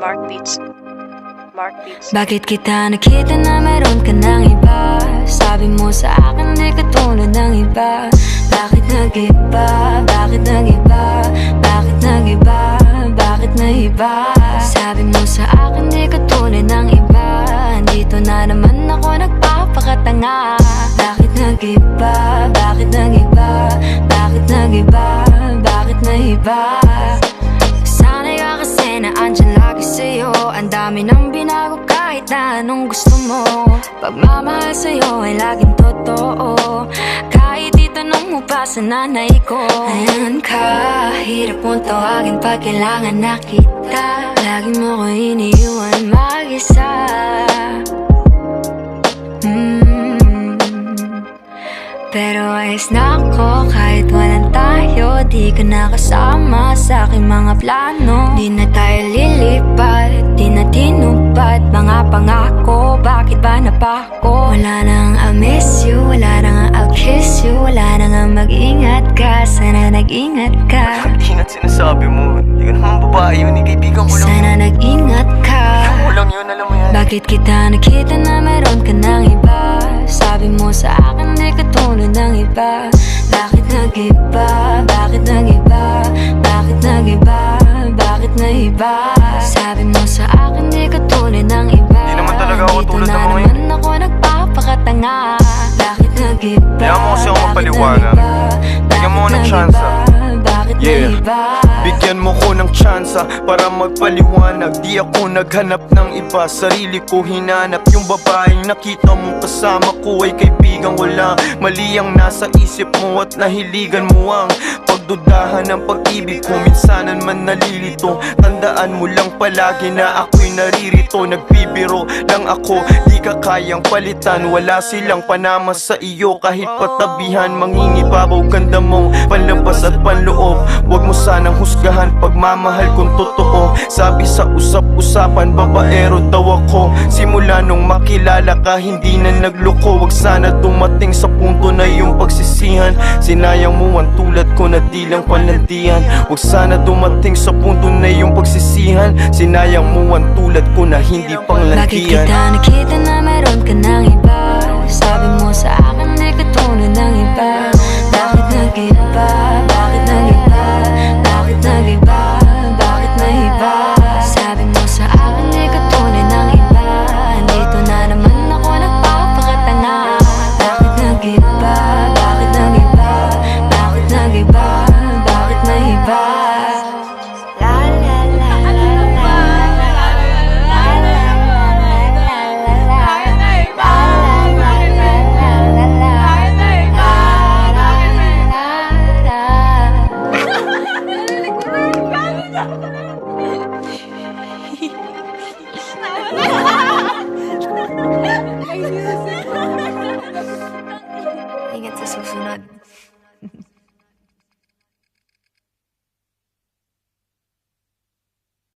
Beats. Mark Beats. Bakit kita nakita na meron ka ng iba? Sabi mo sa akin di ka tulad ng iba Bakit nag-iba? Bakit nag-iba? Bakit nag-iba? Bakit nag-iba? Sabi mo sa akin di ka tulad ng iba Dito na naman ako nagpapakatanga Bakit nag-iba? Bakit nag-iba? Bakit nag-iba? Bakit nag-iba? Dami nang binago kahit na anong gusto mo. Pagmamahal sa'yo ay laging totoo. Kahit itanong mo pa sa nanay ko. Ayan ka, hirap mong tawagin pag kailangan na kita. Lagi mo ko iniiwan mag-isa Pero ayos na ako kahit walang tayo Di ka nakasama sa aking mga plano. Di na tayo lilipat, di na tinupad. Mga pangako, bakit ba napako? Wala nang I'll miss you, wala nang I'll kiss you. Wala nang mag-ingat ka, sana nag-ingat ka. Ingat sinasabi mo Hindi ka naman babae yun eh Kaibigan ko lang Sana nag-ingat ka. Ako lang yun alam mo yan. Bakit kita nakita na meron ka ng iba? Tulad ng iba Bakit nag-iba? Bakit nag-iba? Bakit nag-iba? Bakit nag-iba? Sabi mo sa akin di ka tulad ng iba Di naman talaga ako tulad ng mga naman ako nagpapakatanga Bakit nag-iba? Kaya mo kasi ako Bakit mapaliwanag. nag-iba? Bigyan mo ako ng Bakit chance, nag-iba? Bakit Yeah. Ng tsansa para magpaliwanag. Di ako naghanap ng iba, sarili ko hinanap. Yung babaeng nakita mo kasama ko ay kaibigan. Lang Mali ang nasa isip mo at nahiligan mo ang Pagdudahan ng pag-ibig ko, minsanan man nalilito Tandaan mo lang palagi na ako'y naririto. Nagbibiro lang ako, di ka kayang palitan. Wala silang panama sa iyo. Kahit patabihan Mangingibabaw ganda mong panlabas at sanang husgahan? Pagmamahal kung totoo. Sabi sa usap-usapan, babaero daw ako. Simula nung makilala ka, hindi na nagloko. Huwag sana dumating sa punto na yung pagsisihan. Sinayang mo ang tulad ko na di lang palandian. Huwag sana dumating sa punto na yung pagsisihan. Sinayang mo ang tulad ko na hindi Bakit panglandian. kita nakita na meron ka ng iba? Not.